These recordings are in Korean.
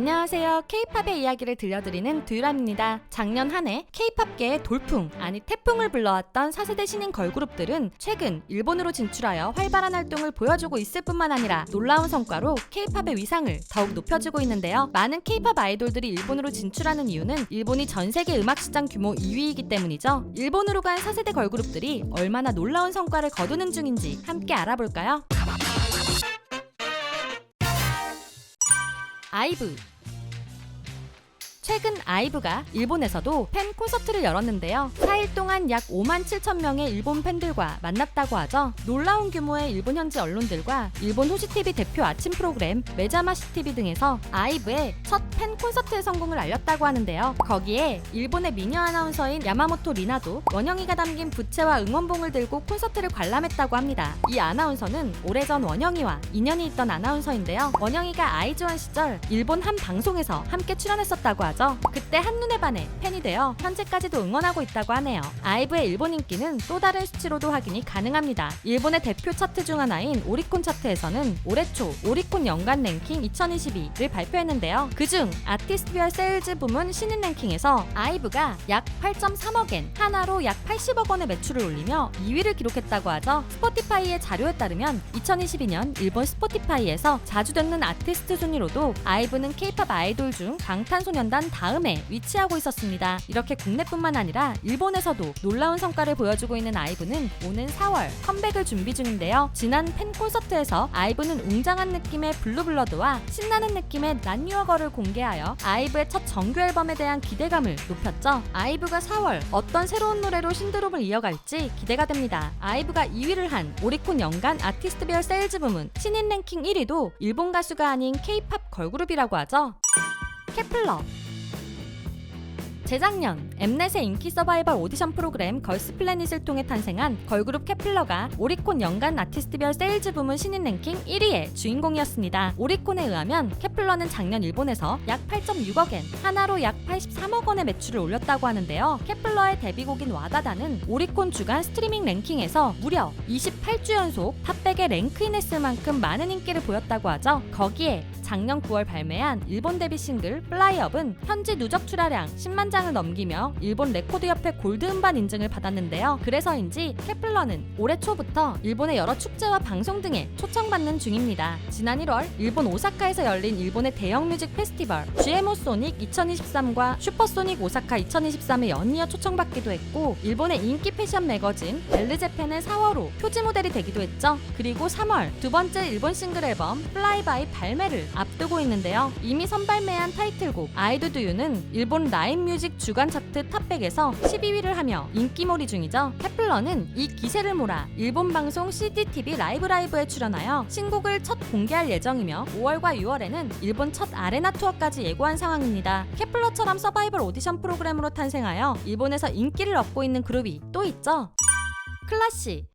안녕하세요. K-팝의 이야기를 들려드리는 듀란입니다. 작년 한해 K-팝계의 돌풍, 아니 태풍을 불러왔던 4세대 신인 걸그룹들은 최근 일본으로 진출하여 활발한 활동을 보여주고 있을 뿐만 아니라 놀라운 성과로 K-팝의 위상을 더욱 높여주고 있는데요. 많은 K-팝 아이돌들이 일본으로 진출하는 이유는 일본이 전 세계 음악 시장 규모 2위이기 때문이죠. 일본으로 간 4세대 걸그룹들이 얼마나 놀라운 성과를 거두는 중인지 함께 알아볼까요? 아이브 최근 아이브가 일본에서도 팬 콘서트를 열었는데요. 4일 동안 약 5만 7천 명의 일본 팬들과 만났다고 하죠. 놀라운 규모의 일본 현지 언론들과 일본 호시TV 대표 아침 프로그램 메자마시 TV 등에서 아이브의 첫 팬 콘서트의 성공을 알렸다고 하는데요. 거기에 일본의 미녀 아나운서인 야마모토 리나도 원영이가 담긴 부채와 응원봉을 들고 콘서트를 관람했다고 합니다. 이 아나운서는 오래전 원영이와 인연이 있던 아나운서인데요. 원영이가 아이즈원 시절 일본 한 방송에서 함께 출연했었다고 하죠. 그때 한눈에 반해 팬이 되어 현재까지도 응원하고 있다고 하네요. 아이브의 일본 인기는 또 다른 수치로도 확인이 가능합니다. 일본의 대표 차트 중 하나인 오리콘 차트에서는 올해 초 오리콘 연간 랭킹 2022를 발표했는데요. 그중 아티스트별 세일즈 부문 신인 랭킹에서 아이브가 약 8.3억엔 하나로 약 80억 원의 매출을 올리며 2위를 기록했다고 하죠. 스포티파이의 자료에 따르면 2022년 일본 스포티파이에서 자주 듣는 아티스트 순위로도 아이브는 케이팝 아이돌 중 방탄소년단 다음에 위치하고 있었습니다. 이렇게 국내뿐만 아니라 일본에서도 놀라운 성과를 보여주고 있는 아이브는 오는 4월 컴백을 준비 중인데요. 지난 팬 콘서트에서 아이브는 웅장한 느낌의 블루블러드와 신나는 느낌의 난유어거를 공개하여 아이브의 첫 정규 앨범에 대한 기대감을 높였죠. 아이브가 4월 어떤 새로운 노래로 신드롬을 이어갈지 기대가 됩니다. 아이브가 2위를 한 오리콘 연간 아티스트별 세일즈 부문 신인 랭킹 1위도 일본 가수가 아닌 K-팝 걸그룹이라고 하죠. 케플러 재작년 엠넷의 인기 서바이벌 오디션 프로그램 걸스 플래닛을 통해 탄생한 걸그룹 케플러가 오리콘 연간 아티스트별 세일즈 부문 신인 랭킹 1위의 주인공이었습니다. 오리콘에 의하면 케플러는 작년 일본에서 약 8.6억엔 하나로 약 83억 원의 매출을 올렸다고 하는데요. 케플러의 데뷔곡인 와다다는 오리콘 주간 스트리밍 랭킹에서 무려 28주 연속 탑백에 랭크인했을 만큼 많은 인기를 보였다고 하죠. 거기에 작년 9월 발매한 일본 데뷔 싱글 플라이업은 현지 누적 출하량 10만 장을 넘기며 일본 레코드협회 골드 음반 인증을 받았는데요. 그래서인지 케플러는 올해 초부터 일본의 여러 축제와 방송 등에 초청받는 중입니다. 지난 1월 일본 오사카에서 열린 일본의 대형 뮤직 페스티벌 GMO 소닉 2023과 슈퍼소닉 오사카 2023에 연이어 초청받기도 했고 일본의 인기 패션 매거진 엘르제펜의 4월호 표지 모델이 되기도 했죠. 그리고 3월 두 번째 일본 싱글 앨범 플라이바이 발매를 앞두고 있는데요. 이미 선발매한 타이틀곡 아이드 두유는 일본 라인 뮤직 주간 차트 탑백에서 12위를 하며 인기몰이 중이죠. 케플러는 이 기세를 몰아 일본 방송 CDTV 라이브 라이브에 출연하여 신곡을 첫 공개할 예정이며 5월과 6월에는 일본 첫 아레나 투어까지 예고한 상황입니다. 케플러처럼 서바이벌 오디션 프로그램으로 탄생하여 일본에서 인기를 얻고 있는 그룹이 또 있죠. 클라시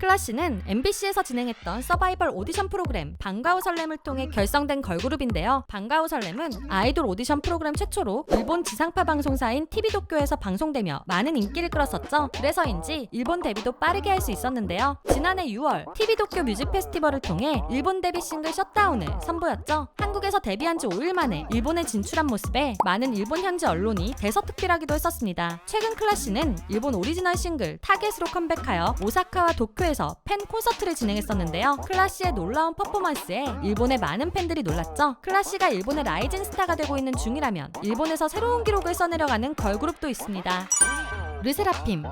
클라시는 MBC에서 진행했던 서바이벌 오디션 프로그램 방과후 설렘을 통해 결성된 걸그룹인데요. 방과후 설렘은 아이돌 오디션 프로그램 최초로 일본 지상파 방송사인 TV도쿄에서 방송되며 많은 인기를 끌었었죠. 그래서인지 일본 데뷔도 빠르게 할 수 있었는데요. 지난해 6월 TV도쿄 뮤직 페스티벌을 통해 일본 데뷔 싱글 셧다운을 선보였죠. 한국에서 데뷔한 지 5일 만에 일본에 진출한 모습에 많은 일본 현지 언론이 대서특필하기도 했었습니다. 최근 클라시는 일본 오리지널 싱글 타겟으로 컴백하여 오사카와 도쿄에 서 팬 콘서트를 진행했었는데요. 클라시의 놀라운 퍼포먼스에 일본의 많은 팬들이 놀랐죠. 클라시가 일본의 라이징 스타가 되고 있는 중이라면 일본에서 새로운 기록을 써내려가는 걸그룹도 있습니다. 르세라핌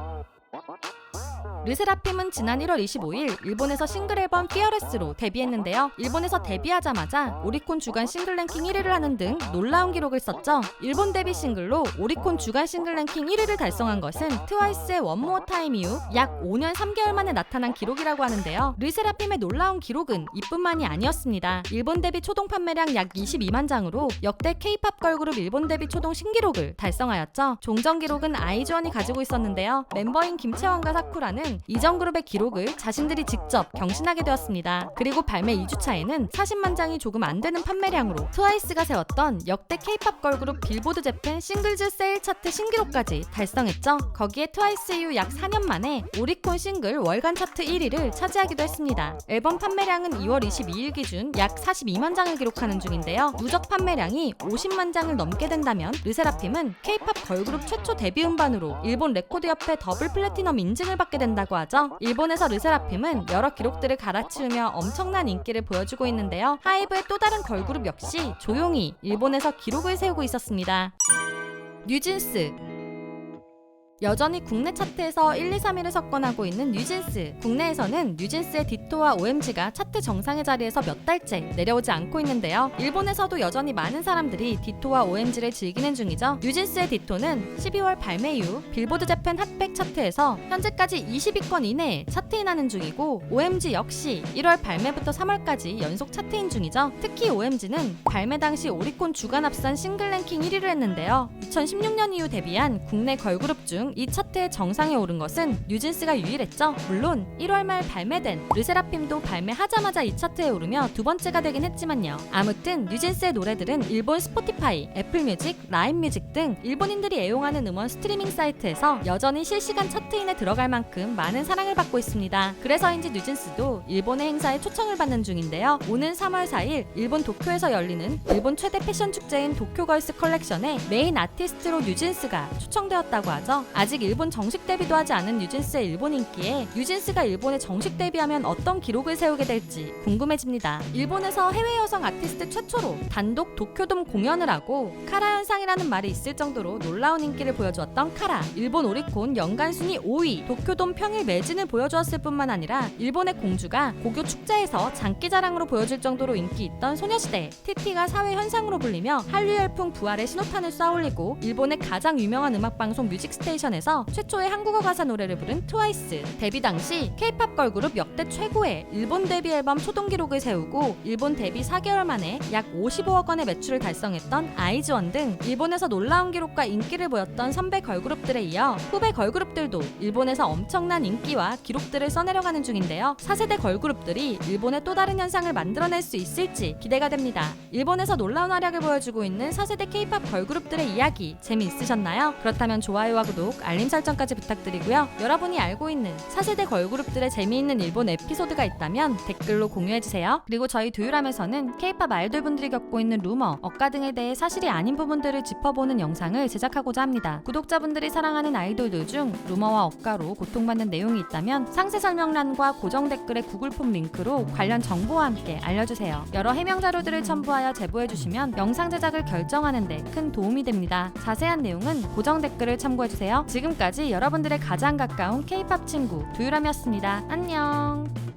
르세라핌은 지난 1월 25일 일본에서 싱글 앨범 피어레스로 데뷔했는데요. 일본에서 데뷔하자마자 오리콘 주간 싱글 랭킹 1위를 하는 등 놀라운 기록을 썼죠. 일본 데뷔 싱글로 오리콘 주간 싱글 랭킹 1위를 달성한 것은 트와이스의 More Time 이후 약 5년 3개월 만에 나타난 기록이라고 하는데요. 르세라핌의 놀라운 기록은 이뿐만이 아니었습니다. 일본 데뷔 초동 판매량 약 22만 장으로 역대 K-팝 걸그룹 일본 데뷔 초동 신기록을 달성하였죠. 종전 기록은 아이즈원이 가지고 있었는데요. 멤버인 김채원과 사쿠라는 등 이전 그룹의 기록을 자신들이 직접 경신하게 되었습니다. 그리고 발매 2주차에는 40만 장이 조금 안 되는 판매량으로 트와이스가 세웠던 역대 K-팝 걸그룹 빌보드 재팬 싱글즈 세일 차트 신기록까지 달성했죠. 거기에 트와이스 이후 약 4년 만에 오리콘 싱글 월간 차트 1위를 차지하기도 했습니다. 앨범 판매량은 2월 22일 기준 약 42만 장을 기록하는 중인데요. 누적 판매량이 50만 장을 넘게 된다면 르세라핌은 K-팝 걸그룹 최초 데뷔 음반으로 일본 레코드협회 더블 플래티넘 인증을 받게 된다 고 하죠. 일본에서 르세라핌은 여러 기록들을 갈아치우며 엄청난 인기를 보여주고 있는데요. 하이브의 또 다른 걸그룹 역시 조용히 일본에서 기록을 세우고 있었습니다. 뉴진스 여전히 국내 차트에서 1, 2, 3위를 석권하고 있는 뉴진스. 국내에서는 뉴진스의 디토와 OMG가 차트 정상의 자리에서 몇 달째 내려오지 않고 있는데요. 일본에서도 여전히 많은 사람들이 디토와 OMG를 즐기는 중이죠. 뉴진스의 디토는 12월 발매 이후 빌보드 재팬 핫백 차트에서 현재까지 20위권 이내에 차트인하는 중이고 OMG 역시 1월 발매부터 3월까지 연속 차트인 중이죠. 특히 OMG는 발매 당시 오리콘 주간 합산 싱글 랭킹 1위를 했는데요. 2016년 이후 데뷔한 국내 걸그룹 중이 차트의 정상에 오른 것은 뉴진스가 유일했죠. 물론 1월 말 발매된 르세라핌도 발매하자마자 이 차트에 오르며 두 번째가 되긴 했지만요. 아무튼 뉴진스의 노래들은 일본 스포티파이, 애플뮤직, 라인뮤직 등 일본인들이 애용하는 음원 스트리밍 사이트에서 여전히 실시간 차트인에 들어갈 만큼 많은 사랑을 받고 있습니다. 그래서인지 뉴진스도 일본의 행사에 초청을 받는 중인데요. 오는 3월 4일 일본 도쿄에서 열리는 일본 최대 패션 축제인 도쿄걸스 컬렉션에 메인 아티스트로 뉴진스가 초청되었다고 하죠. 아직 일본 정식 데뷔도 하지 않은 뉴진스의 일본 인기에 뉴진스가 일본에 정식 데뷔하면 어떤 기록을 세우게 될지 궁금해집니다. 일본에서 해외 여성 아티스트 최초로 단독 도쿄돔 공연을 하고 카라 현상이라는 말이 있을 정도로 놀라운 인기를 보여주었던 카라. 일본 오리콘 연간 순위 5위 도쿄돔 평일 매진을 보여주었을 뿐만 아니라 일본의 공주가 고교 축제에서 장기자랑으로 보여줄 정도로 인기 있던 소녀시대 TT가 사회 현상으로 불리며 한류 열풍 부활의 신호탄을 쏘아올리고 일본의 가장 유명한 음악 방송 뮤직스테이션 에서 최초의 한국어 가사 노래를 부른 트와이스 데뷔 당시 K-팝 걸그룹 역대 최고의 일본 데뷔 앨범 초동 기록을 세우고 일본 데뷔 4개월 만에 약 55억 원의 매출을 달성했던 아이즈원 등 일본에서 놀라운 기록과 인기를 보였던 선배 걸그룹들에 이어 후배 걸그룹들도 일본에서 엄청난 인기와 기록들을 써내려가는 중인데요. 4세대 걸그룹들이 일본의 또 다른 현상을 만들어낼 수 있을지 기대가 됩니다. 일본에서 놀라운 활약을 보여주고 있는 4세대 K-팝 걸그룹들의 이야기 재미있으셨나요? 그렇다면 좋아요와 구독, 알림 설정까지 부탁드리고요. 여러분이 알고 있는 4세대 걸그룹들의 재미있는 일본 에피소드가 있다면 댓글로 공유해주세요. 그리고 저희 두유람에서는 K-팝 아이돌분들이 겪고 있는 루머, 억가 등에 대해 사실이 아닌 부분들을 짚어보는 영상을 제작하고자 합니다. 구독자분들이 사랑하는 아이돌들 중 루머와 억가로 고통받는 내용이 있다면 상세 설명란과 고정 댓글의 구글 폼 링크로 관련 정보와 함께 알려주세요. 여러 해명 자료들을 첨부하여 제보해주시면 영상 제작을 결정하는 데 큰 도움이 됩니다. 자세한 내용은 고정 댓글을 참고해주세요. 지금까지 여러분들의 가장 가까운 K-팝 친구 두유람이었습니다. 안녕.